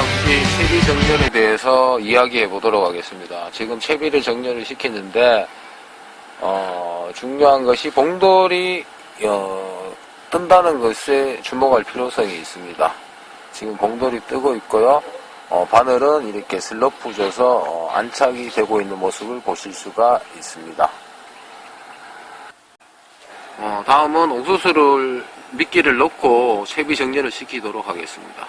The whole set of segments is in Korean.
낚시 채비 정렬에 대해서 이야기해 보도록 하겠습니다. 지금 채비를 정렬을 시켰는데 어, 중요한 것이 봉돌이 어, 뜬다는 것에 주목할 필요성이 있습니다. 지금 봉돌이 뜨고 있고요. 어, 바늘은 이렇게 슬러프 져서 어, 안착이 되고 있는 모습을 보실 수가 있습니다. 어, 다음은 옥수수를 미끼를 넣고 채비 정렬을 시키도록 하겠습니다.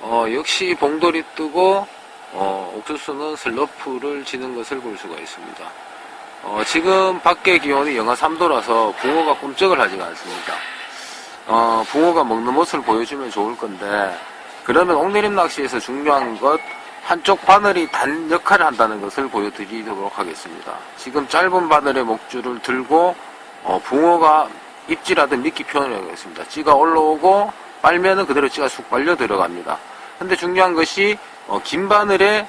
어, 역시 봉돌이 뜨고 어, 옥수수는 슬러프를 지는 것을 볼 수가 있습니다. 어, 지금 밖의 기온이 영하 3도라서 붕어가 꿈쩍을 하지가 않습니다. 어, 붕어가 먹는 모습을 보여주면 좋을 건데 그러면 옥내림 낚시에서 중요한 것 한쪽 바늘이 단 역할을 한다는 것을 보여드리도록 하겠습니다. 지금 짧은 바늘의 목줄을 들고 어, 붕어가 입질하듯 미끼 표현을 하겠습니다. 찌가 올라오고 빨면은 그대로 찌가 쑥 빨려 들어갑니다. 근데 중요한 것이 어, 긴 바늘에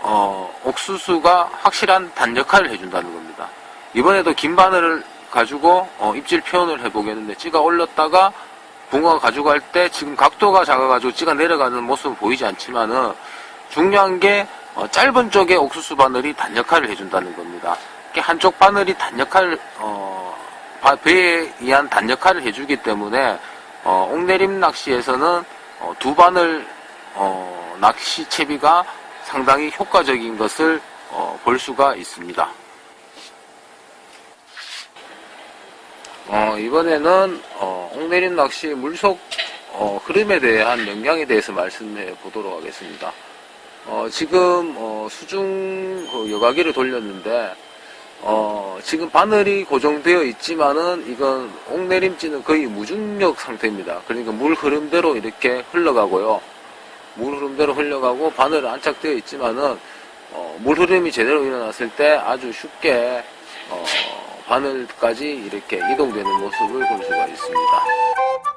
어, 옥수수가 확실한 단 역할을 해준다는 겁니다. 이번에도 긴 바늘을 가지고 어, 입질 표현을 해보겠는데 찌가 올렸다가 붕어가 가져갈 때 지금 각도가 작아가지고 찌가 내려가는 모습은 보이지 않지만은 중요한 게 어, 짧은 쪽에 옥수수 바늘이 단 역할을 해준다는 겁니다. 한쪽 바늘이 단 역할 어, 바- 배에 의한 단 역할을 해주기 때문에 어, 옥내림 낚시에서는 어, 두 바늘 어, 낚시 채비가 상당히 효과적인 것을 어, 볼 수가 있습니다. 어, 이번에는 어, 옥내림 낚시 물속 어, 흐름에 대한 영향에 대해서 말씀해 보도록 하겠습니다. 어, 지금 어, 수중 그 여과기를 돌렸는데 어, 지금 바늘이 고정되어 있지만은 이건 옥내림지는 거의 무중력 상태입니다. 그러니까 물 흐름대로 이렇게 흘러가고요. 물 흐름대로 흘러가고 바늘은 안착되어 있지만은 어, 물 흐름이 제대로 일어났을 때 아주 쉽게 어, 바늘까지 이렇게 이동되는 모습을 볼 수가 있습니다.